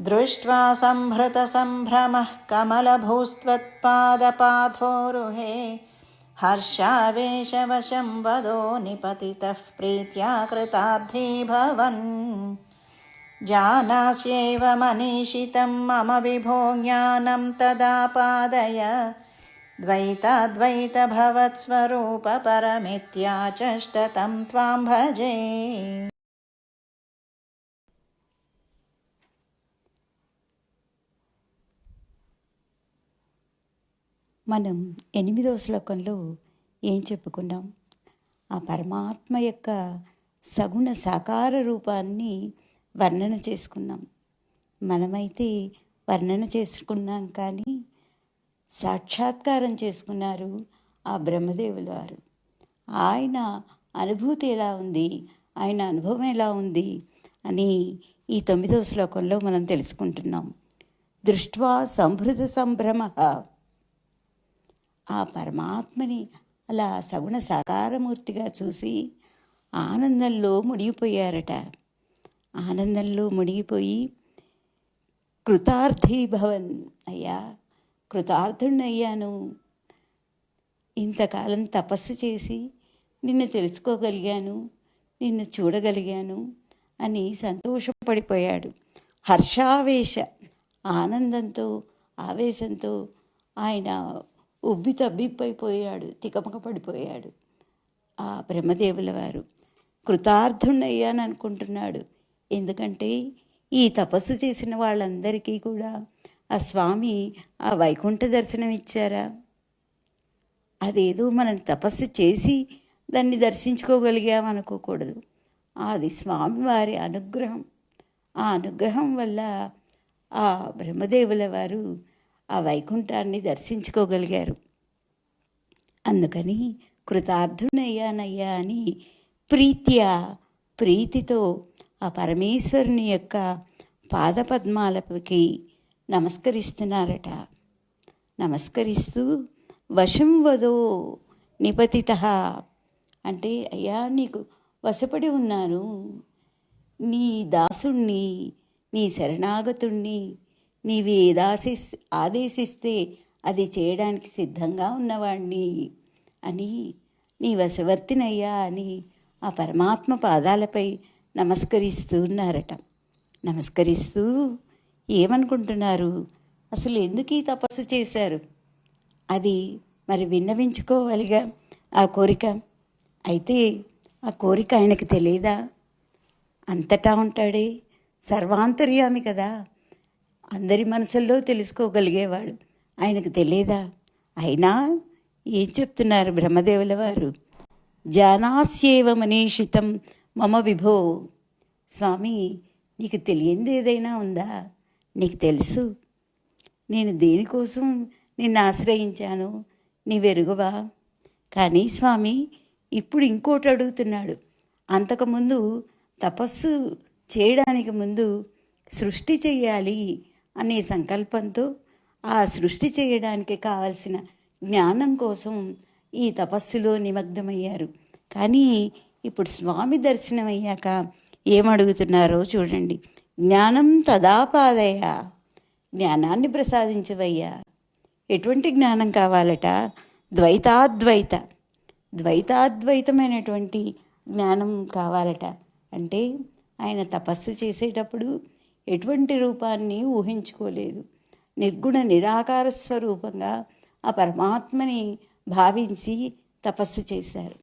दृष्ट्वा सम्भृतसम्भ्रमः कमलभूस्त्वत्पादपाथोरुहे हर्षावेशवशं वदो निपतितः प्रीत्या कृतार्थी भवन्। जानास्यैव मनीषितं मम विभो ज्ञानं तदा पादय। द्वैताद्वैतभवत्स्वरूपपरमित्याचष्टतं त्वां भजे మనం ఎనిమిదవ శ్లోకంలో ఏం చెప్పుకున్నాం? ఆ పరమాత్మ యొక్క సగుణ సాకార రూపాన్ని వర్ణన చేసుకున్నాం. మనమైతే వర్ణన చేసుకున్నాం కానీ సాక్షాత్కారం చేసుకున్నారు ఆ బ్రహ్మదేవుల వారు. ఆయన అనుభూతి ఎలా ఉంది? ఆయన అనుభవం ఎలా ఉంది? అని ఈ తొమ్మిదవ శ్లోకంలో మనం తెలుసుకుంటున్నాం. దృష్ట్వా సంభృత సంభ్రమ ఆ పరమాత్మని అలా సగుణ సాకారమూర్తిగా చూసి ఆనందంలో మునిగిపోయారట. ఆనందంలో మునిగిపోయి కృతార్థీభవన్ అయ్యా కృతార్థుణ్ణయ్యాను. ఇంతకాలం తపస్సు చేసి నిన్ను తెలుసుకోగలిగాను నిన్ను చూడగలిగాను అని సంతోషపడిపోయాడు. హర్షావేశ ఆనందంతో ఆవేశంతో ఆయన ఉబ్బి తబ్బిప్పైపోయాడు తికమక పడిపోయాడు. ఆ బ్రహ్మదేవుల వారు కృతార్థుణ్ణయ్యాను అనుకుంటున్నాడు ఎందుకంటే ఈ తపస్సు చేసిన వాళ్ళందరికీ కూడా ఆ స్వామి ఆ వైకుంఠ దర్శనం ఇచ్చారా అదేదో మనం తపస్సు చేసి దాన్ని దర్శించుకోగలిగామనుకోకూడదు. అది స్వామివారి అనుగ్రహం. ఆ అనుగ్రహం వల్ల ఆ బ్రహ్మదేవుల వారు ఆ వైకుంఠాన్ని దర్శించుకోగలిగారు. అందుకని కృతార్థునయ్యానయ్యా అని ప్రీత్యా ప్రీతితో ఆ పరమేశ్వరుని యొక్క పాదపద్మాలకి నమస్కరిస్తున్నారట. నమస్కరిస్తూ వశం వదో నిపతిత అంటే అయ్యా నీకు వశపడి ఉన్నాను. నీ దాసుణ్ణి నీ శరణాగతుణ్ణి నీవి ఏదాశి ఆదేశిస్తే అది చేయడానికి సిద్ధంగా ఉన్నవాణ్ణి అని నీ వశవర్తినయ్యా అని ఆ పరమాత్మ పాదాలపై నమస్కరిస్తూ ఉన్నారట. నమస్కరిస్తూ ఏమనుకుంటున్నారు? అసలు ఎందుకు ఈ తపస్సు చేశారు? అది మరి విన్నవించుకోవాలిగా ఆ కోరిక? అయితే ఆ కోరిక ఆయనకు తెలియదా? అంతటా ఉంటాడే సర్వాంతర్యామి కదా. అందరి మనసుల్లో తెలుసుకోగలిగేవాడు. ఆయనకు తెలియదా అయినా ఏం చెప్తున్నారు బ్రహ్మదేవుల వారు? జానాస్యేవ మనీషితం మమ విభో. స్వామి నీకు తెలియంది ఏదైనా ఉందా? నీకు తెలుసు? నేను దేనికోసం నిన్ను ఆశ్రయించాను? నీవెరుగువా? కానీ స్వామి ఇప్పుడు ఇంకోటి అడుగుతున్నాడు. అంతకుముందు తపస్సు చేయడానికి ముందు సృష్టి చేయాలి అనే సంకల్పంతో ఆ సృష్టి చేయడానికి కావలసిన జ్ఞానం కోసం ఈ తపస్సులో నిమగ్నమయ్యారు. కానీ ఇప్పుడు స్వామి దర్శనం అయ్యాక ఏమడుగుతున్నారో చూడండి. జ్ఞానం తదాపాదయ. జ్ఞానాన్ని ప్రసాదించవయ్యా. ఎటువంటి జ్ఞానం కావాలట? ద్వైతాద్వైత. ద్వైతాద్వైతమైనటువంటి జ్ఞానం కావాలట. అంటే ఆయన తపస్సు చేసేటప్పుడు ఎటువంటి రూపాన్ని ఊహించుకోలేదు. నిర్గుణ నిరాకార స్వరూపంగా ఆ పరమాత్మని భావించి తపస్సు చేశారు.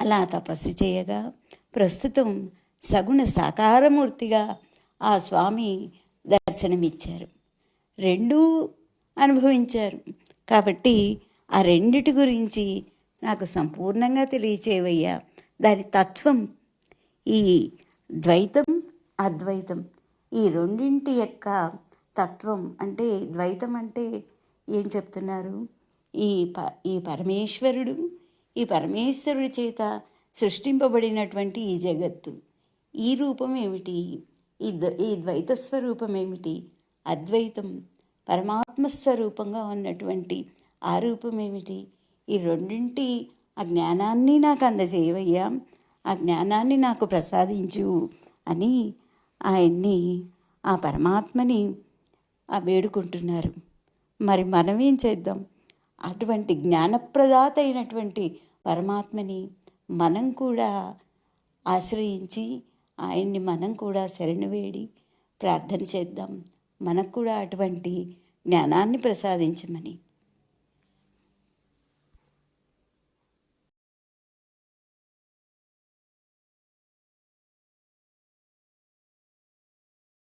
అలా తపస్సు చేయగా ప్రస్తుతం సగుణ సాకారమూర్తిగా ఆ స్వామి దర్శనమిచ్చారు. రెండూ అనుభవించారు. కాబట్టి ఆ రెండిటి గురించి నాకు సంపూర్ణంగా తెలియచేవయ్యా దాని తత్వం ఈ ద్వైతం అద్వైతం. ఈ రెండింటి యొక్క తత్వం అంటే ద్వైతం అంటే ఏం చెప్తున్నారు? ఈ ప ఈ పరమేశ్వరుడు ఈ పరమేశ్వరుడి చేత సృష్టింపబడినటువంటి ఈ జగత్తు. ఈ రూపం ఏమిటి? ఈ ద ఈ ద్వైత స్వరూపం ఏమిటి? అద్వైతం పరమాత్మ స్వరూపంగా ఉన్నటువంటి ఆ రూపం ఏమిటి? ఈ రెండింటి ఆ జ్ఞానాన్ని నాకు అందజేయవయ్యా ఆ జ్ఞానాన్ని నాకు ప్రసాదించు అని ఆయన్ని ఆ పరమాత్మని ఆ వేడుకుంటున్నారు. మరి మనమేం చేద్దాం? అటువంటి జ్ఞానప్రదాత అయినటువంటి పరమాత్మని మనం కూడా ఆశ్రయించి ఆయన్ని మనం కూడా శరణు వేడి ప్రార్థన చేద్దాం. మనకు కూడా అటువంటి జ్ఞానాన్ని ప్రసాదించమని.